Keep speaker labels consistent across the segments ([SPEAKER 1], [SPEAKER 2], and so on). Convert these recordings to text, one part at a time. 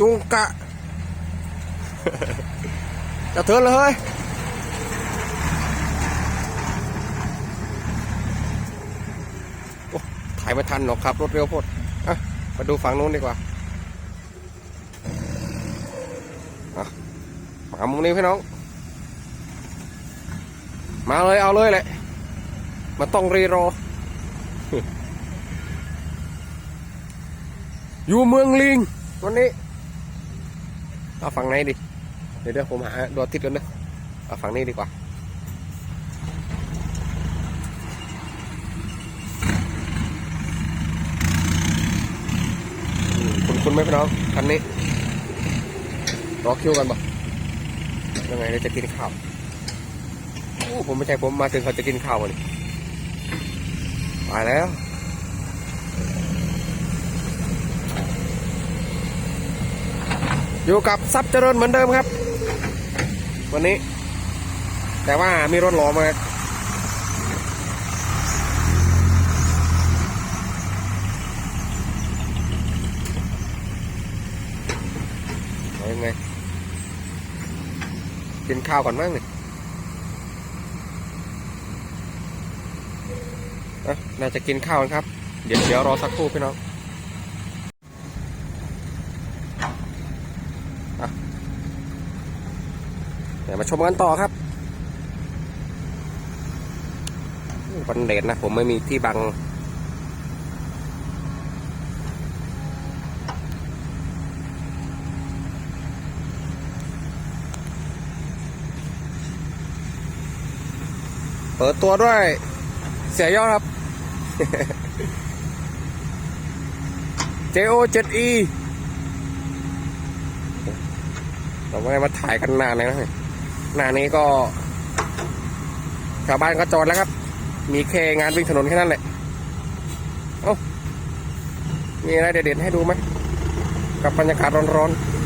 [SPEAKER 1] จุงกะจะเทินเลยถ่ายไม่ทันหรอกครับรถเร็วพดอะมาดูฝั่งนู้นดีกว่าอะมามุมนี้พี่น้อง มาเลยเอาเลยแหละมาต้องรีรอ อยู่เมืองลิงวันนี้ เอาฝั่งไหนดิเดี๋ยวเดี๋ยวผมหาดวทิศกันนะเอาฝั่งนี้ดีกว่าคุณคุณไหมพี่น้องคันนี้รอคิวกันปะยังไงเราจะกินข้าวโอ้ผมไม่ใช่ผมมาถึงเขาจะกินข้าววันนี้ไปแล้ว อยู่กับซับเจริญเหมือนเดิมครับ วันนี้ แต่ว่ามีรถหลอมาเอายังไงกินข้าวก่อนมั้งนี่อะน่าจะกินข้าวกันครับ เดี๋ยวเดี๋ยวรอสักครู่พี่น้อง ดี๋ยวมาชมกันต่อครับวันเดชนะ ผมไม่มีที่บังเปิดตัวด้วย เสียยอดครับ JO 7E เราไม่ได้มาถ่ายกันนานเลยนะ หน้านี้ก็ชาวบ้านก็จอดแล้วครับ มีแค่งานวิ่งถนนแค่นั้นแหละเอ้มีอะไรเด็ดๆให้ดูไหมกับบรรยากาศร้อนๆ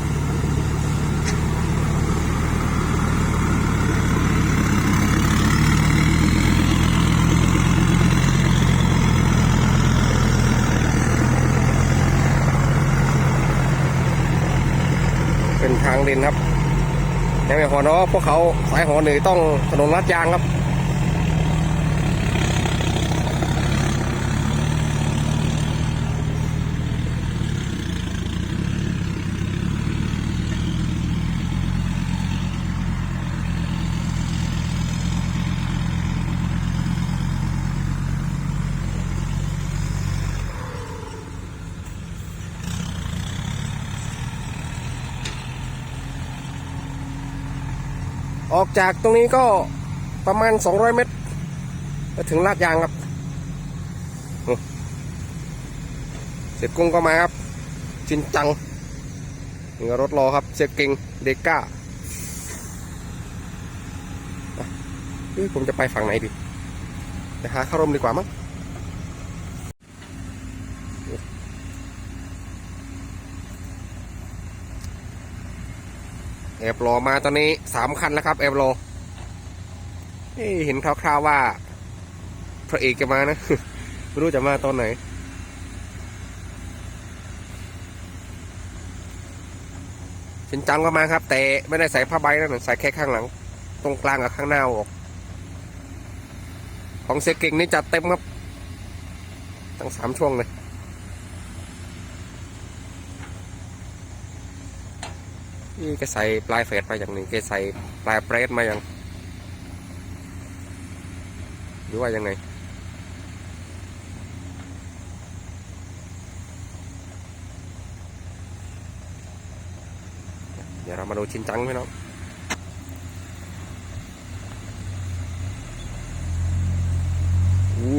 [SPEAKER 1] เป็นทางดินครับ ยังไม่หอเนาะพวกเขาสายหอหนึ่งต้องถนนลาดยางครับ ออกจากตรงนี้ก็ประมาณ 200 เมตรจะถึงลาดยางครับ เสร็จกุ้งก็มาครับ จินจังนี่รถรอครับเสียเก่งเดก้าอะเอ้ยผมจะไปฝั่งไหนดี จะหาข้าร่มดีกว่ามั้ง อบรอมาตอนนี้สามคันแล้วครับแอบรอเอ้ยเห็นคร่าวๆว่า พระเอกจะมานะ ไม่รู้จะมาตอนไหนชินจังก็มาครับ แต่ไม่ได้ใส่ผ้าใบนะใส่แค่ข้างหลัง ตรงกลางกับข้างหน้าออก ของเซเก่งนี่จัดเต็มครับ ตั้งสามช่วงเลย นี่แกใส่ปลายเฟสมาอย่างหนึ่งแกใส่ปลายเปรสมาอย่างหรือว่ายังไงเดี๋ยวเรามาดูชิ้นจังพี่น้องอู้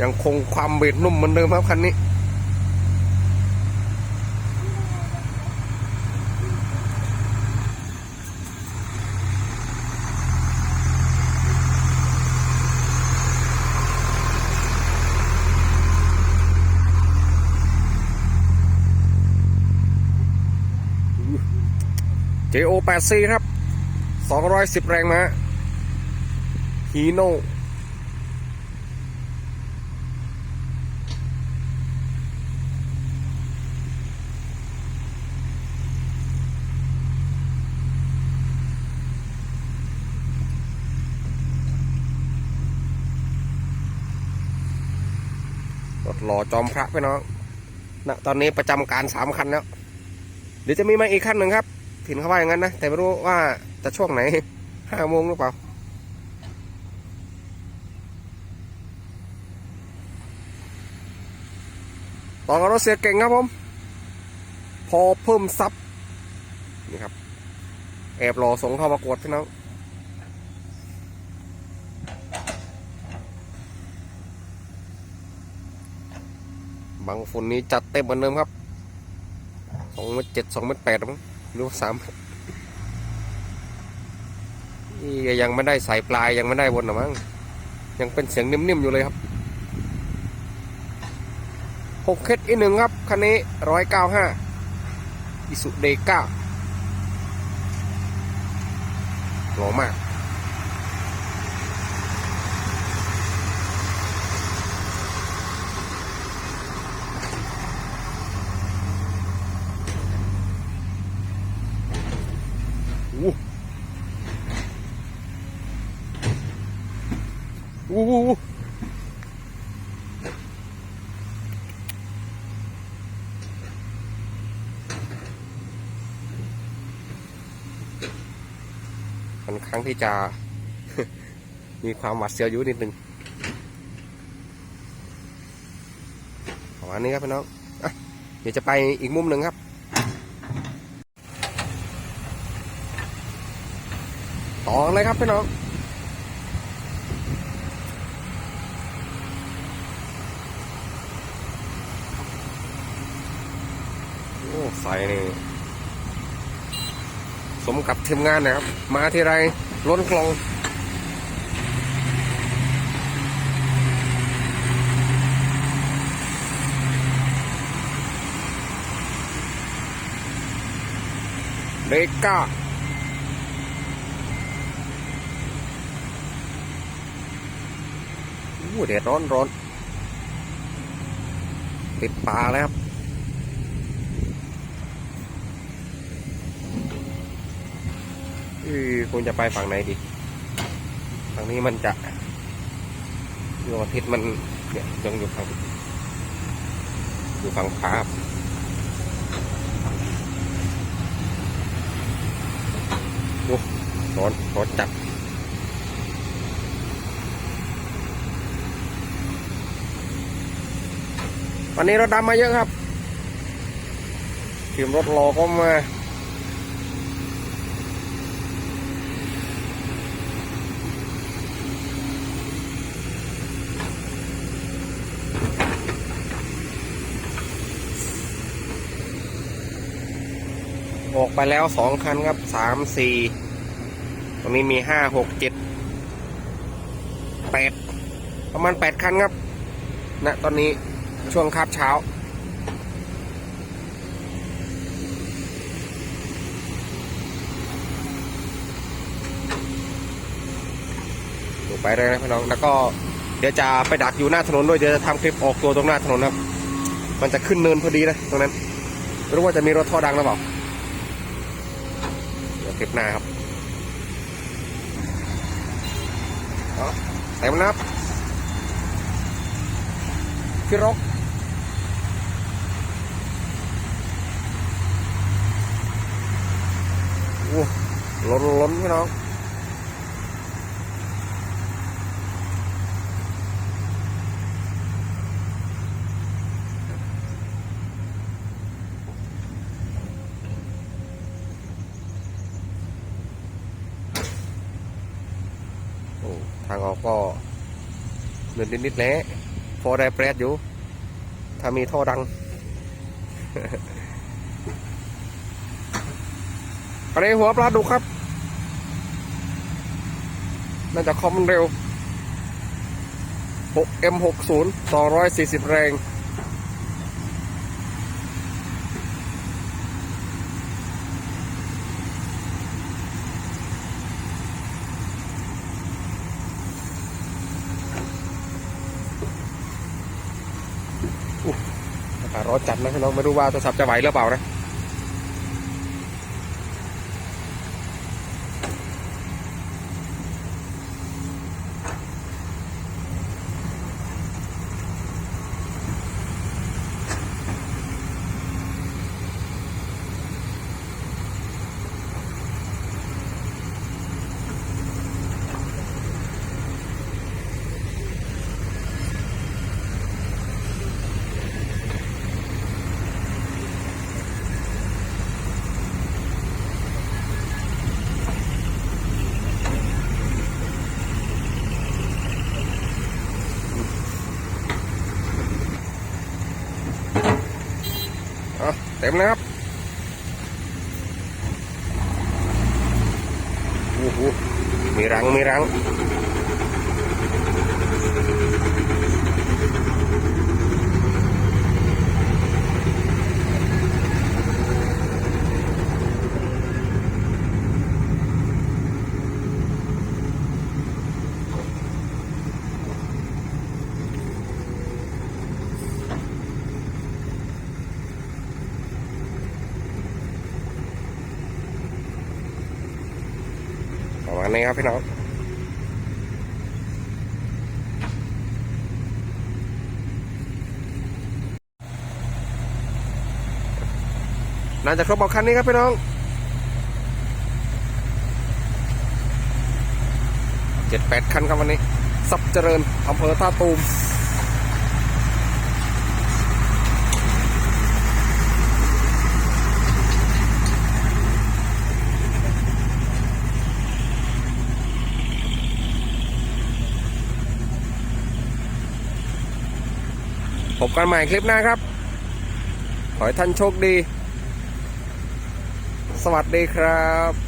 [SPEAKER 1] ยังคงความเบ็ดนุ่มเหมือนเดิมครับคันนี้ จ JO 8C ครับ 210 แรงม้าฮีโน่รถหล่อจอมพระไปน้องนะตอนนี้ประจำการสามคันแล้ว เดี๋ยวจะมีมาอีกคันหนึ่งครับ ถิ่นเขาว่าอย่างนั้นนะ แต่ไม่รู้ว่าจะช่วงไหนห้าโมงหรือเปล่าต่อกับรถเสียเก่งครับผม พอเพิ่มซับนี่ครับ แอบรอส่งเข้าประกวดพี่น้องบางฝุ่นนี้จัดเต็มเหมือนเดิมครับสองเมตรเจ็ดสองเมตรแปดมั้ง หรือว่าสามนี่ยังไม่ได้ใส่ปลายยังไม่ได้บนหรอมั้งยังเป็นเสียงนิ่มๆอยู่เลยครับหกเคสอีหนึ่งครับคันนี้ร้อยเก้าห้าอิสุเดก้าหล่อมาก อู้อู้อู้อู้ ค่อนข้งที่จะ มีความหวาดเสียวอยู่นิดนึงประมาณนี้ครับพี่น้องอะเดี๋ยวจะไปอีกมุมหนึ่งครับต่อเลยครับพี่น้องโอ้ใส่นี่ สมกับทีมงานนะครับ มาที่ไรล้นคลองเบก้าอู้แดดร้อนร้อนติดปลาแล้วครับ อือคุณจะไปฝั่งไหนดี ฝั่งนี้มันจะดวงอาทิตย์มันเนี่ยยังอยู่ฝั่งอยู่ฝั่งขวาโอ้ร้อนร้อนจัดวันนี้รถดำมาเยอะครับทีมรถรอก็มา ออกไปแล้วสองคันครับสามสี่ตรงนี้มีห้าหกเจ็ดแปดประมาณแปดคันครับณตอนนี้ช่วงคาบเช้า ดูไปเลยนะพี่น้อง แล้วก็เดี๋ยวจะไปดักอยู่หน้าถนนด้วยเดี๋ยวจะทำคลิปออกตัวตรงหน้าถนนครับ มันจะขึ้นเนินพอดีนะตรงนั้นไม่รู้ว่าจะมีรถท่อดังหรือเปล่า เก็บหน้าครับเต็มนนะครับพี่รกโอ้ล้นล้นพี่น้อง โอ้ทางออกก็เดินนิดๆแหล้วพอได้แปรดอยู่ ถ้ามีท่อดังอันนี้หัวปลาดุกครับ น่าจะคอมเร็ว 6M60 240 แรง อากาศร้อจัดนะพี่น้องไม่รู้ว่าโทรศัพท์จะไหวหรือเปล่านะ เต็มเลยครับโอ้โหมีรังมีรัง ประมาณนี้ครับพี่น้องน่าจะครบเอาคันนี้ครับพี่น้องเจ็ดแปดคันครับวันนี้ สับเจริญอำเภอท่าตูม พบกันใหม่คลิปหน้าครับ ขอให้ท่านโชคดี สวัสดีครับ